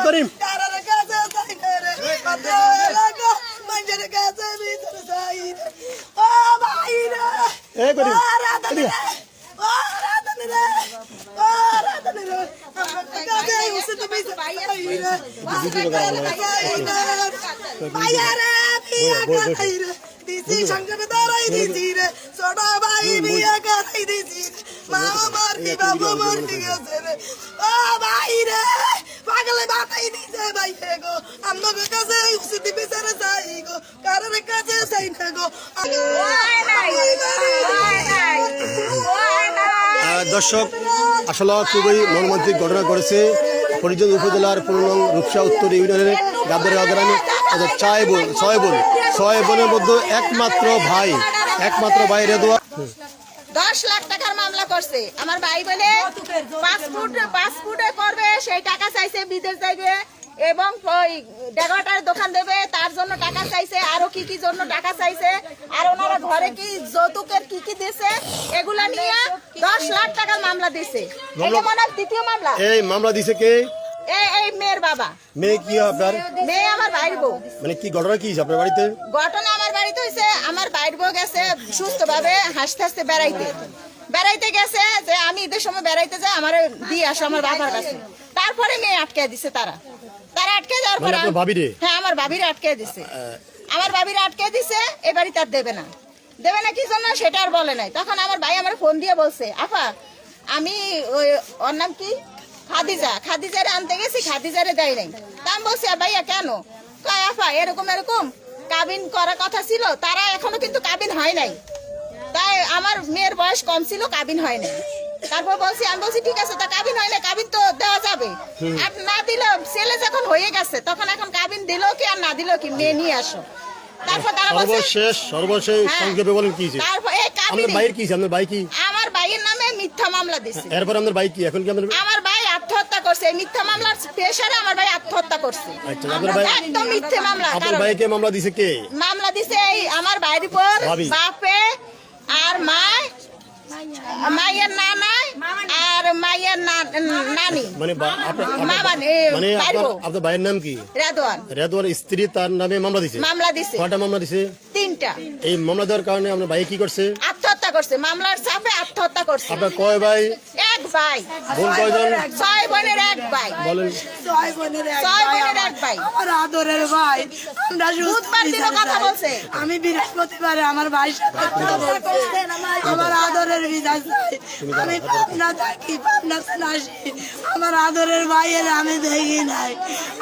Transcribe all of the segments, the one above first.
করিম। দিছি সংসারে দাঁড়াই দিছি রে ছোট ভাই বিয়া করাই দিছি রে মা মরতি বাবু গেছে রে ও ভাই রে পাগলে বাতাই দিছে ভাই রে গো। আমাকে কাছে উচিত বিচারে যাই গো। কারোর কাছে যাই না গো। দর্শক আসলে খুবই মর্মান্তিক ঘটনা ঘটেছে। ফরিদগঞ্জ উপজেলার পূর্ণ রূপসা উত্তর ইউনিয়নের গাবদরা গ্রামে অর্থাৎ ছয় বোন ছয় বোন ছয় বোনের মধ্যে একমাত্র ভাই একমাত্র ভাই রেদোয়া। দশ লাখ টাকার মামলা করছে। আমার ভাই বলে পাসপোর্ট পাসপোর্টে করবে সেই টাকা চাইছে বিদেশ যাইবে এবং ওই ডেগোটার দোকান দেবে তার জন্য টাকা চাইছে আরও কি কি জন্য টাকা চাইছে আর ওনারা ঘরে কি যৌতুকের কি কি দিছে এগুলা নিয়ে দশ লাখ টাকার মামলা দিছে মনে হয় দ্বিতীয় মামলা। এই মামলা দিছে কে? এই এই মেয়ের বাবা। মেয়ে কি আপনার? মেয়ে আমার ভাইয়ের বউ। মানে কি ঘটনা কি আপনার বাড়িতে? ঘটনা আমার বাড়িতে হয়েছে আমার বাইর বউ গেছে সুস্থ হাসতে হাসতে বেড়াইতে। বেড়াইতে গেছে যে আমি ঈদের সময় বেড়াইতে যাই আমার দিয়ে আসো আমার বাবার কাছে। তারপরে মেয়ে আটকে দিছে তারা। তারা আটকে যাওয়ার মানে পরে হ্যাঁ আমার ভাবিরে আটকে দিছে। আমার ভাবিরে আটকে দিছে এ বাড়ি তার দেবে না। দেবে না কি জন্য সেটা আর বলে নাই। তখন আমার ভাই আমার ফোন দিয়ে বলছে আপা আমি ওই ওর নাম কি? খাদিজা খাদিজারে আনতে গেছি খাদিজারে দেয় নাই। বলছি ভাইয়া কেন? কয় আপা এরকম এরকম। কাবিন করার কথা ছিল তারা এখনও কিন্তু কাবিন হয় নাই। তাই আমার মেয়ের বয়স কম ছিল কাবিন হয় নাই। তারপর বলছি আমি বলছি ঠিক আছে তা কাবিন হয় না কাবিন তো দেওয়া যাবে। আর না দিল ছেলে যখন হয়ে গেছে তখন এখন কাবিন দিল কি আর না দিল কি মেয়ে নিয়ে আসো। তারপর তারা বলছে সর্বশেষ সর্বশেষ হ্যাঁ। সংক্ষেপে বলেন কি তারপর এই কাবিন ভাইয়ের কি আপনার ভাই কি? আমার ভাইয়ের নামে মিথ্যা মামলা দিছে। এরপর আপনার ভাই কি? এখন কি আমার করছে মিথ্যা মামলার প্রেশারে আমার ভাই আত্মহত্যা করছে। আচ্ছা, একদম মিথ্যে মামলা আপনার ভাইকে মামলা দিছে কে? মামলা দিছে এই আমার ভাইয়ের উপর বাপে আর মা মায়ের নানাই আর মায়ের নানি। মানে মা মানে, মানে আপনার ভাইয়ের নাম কি? রেদওয়ান। রেদওয়ার স্ত্রী তার নামে মামলা দিছে? মামলা দিছে। কয়টা মামলা দিছে? তিনটা। এই মামলা দেওয়ার কারণে আপনার ভাই কি করছে? আত্মহত্যা করছে মামলার চাপে আত্মহত্যা করছে। আপনার কয় ভাই? এক ভাই। বোন কয়জন? ছয় এক ভাই। বলেন। ছয় বোনের এক ছয় বোনের আমার। এক ভাই। আমার আদরের ভাই। আমরা বুধবার দিনও কথা বলছে। আমি বৃহস্পতিবারে আমার ভাইয়ের সাথে কথা বলছি। আমার আদরের আমি পাবনা থাকি পাবনাতে আসি আমার আদরের ভাইয়ের আমি দেখি নাই।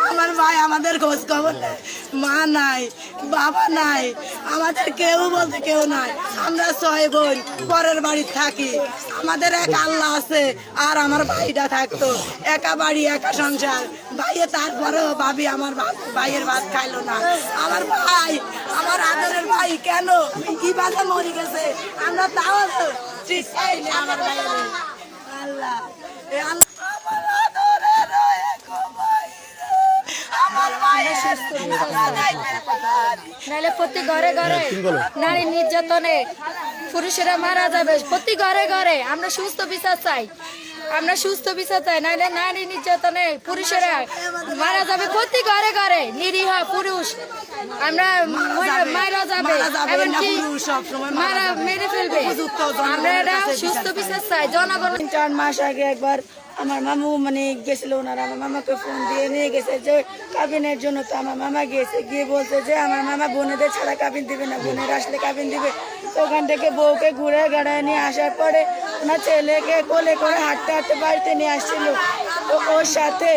আমার ভাই আমাদের খোঁজ খবর নেই। মা নাই বাবা নাই। আমাদের কেউ বলতে কেউ নাই। আমরা ছয় বোন পরের বাড়ি থাকি। আমাদের এক আল্লাহ আছে আর আমার ভাইটা থাকতো। একা বাড়ি একা সংসার ভাইয়ে তারপরেও ভাবি আমার ভাইয়ের ভাত খাইলো না। আমার ভাই আমার আদরের ভাই কেন? কি বাধা মরে গেছে। আমরা তাও ঠিক আমার ভাইয়ের আল্লাহ আল্লাহ আমার আদরের এক ভাই রে, আমার ভাইয়ের নাহলে প্রতি ঘরে ঘরে নারী নির্যাতনে পুরুষেরা মারা যাবে। প্রতি ঘরে ঘরে আমরা সুস্থ বিচার চাই। আমরা সুস্থ বিচার চাই নাহলে নারী নির্যাতনে পুরুষেরা মারা যাবে প্রতি ঘরে ঘরে নিরীহ পুরুষ। আমরা মারা যাবে মারা মারা ফেলবে। আমরা সুস্থ বিচার চাই। জনগণ চার মাস আগে একবার আমার মামু মানে গেছিল ওনারা, আমার মামাকে ফোন দিয়ে নিয়ে গেছে যে কাবিনের জন্য তো আমার মামা গিয়েছে, গিয়ে বলছে যে, আমার মামা বোনেদের ছাড়া কাবিন দিবে না, বোনের আসলে কাবিন দিবে। তো ওখান থেকে বউকে ঘুরে গাড়ায় নিয়ে আসার পরে ওনার ছেলেকে কোলে করে হাঁটতে হাঁটতে বাড়িতে নিয়ে আসছিল। তো ওর সাথে,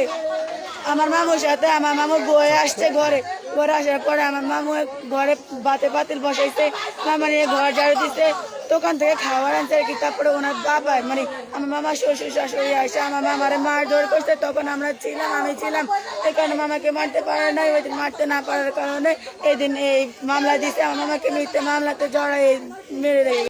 আমার মামুর সাথে, আমার মামু বয়ে আসছে ঘরে। ঘরে আসার পরে আমার মামু ঘরে বাতে পাতিল বসাইছে মামা নিয়ে ঘর ঝাড়ু দিছে, দোকান থেকে খাবার আনছে আর কি, তারপরে ওনার বাবা মানে আমার মামা শ্বশুর শাশুড়ি আসে, আমার মামারে মারধর করছে, তখন আমরা ছিলাম, আমি ছিলাম এই কারণে মামাকে মারতে পারে নাই, ওই দিন মারতে না পারার কারণে এই দিন এই মামলা দিছে, আমার মামাকে মিথ্যে মামলাতে জড়াই মেরে রেখে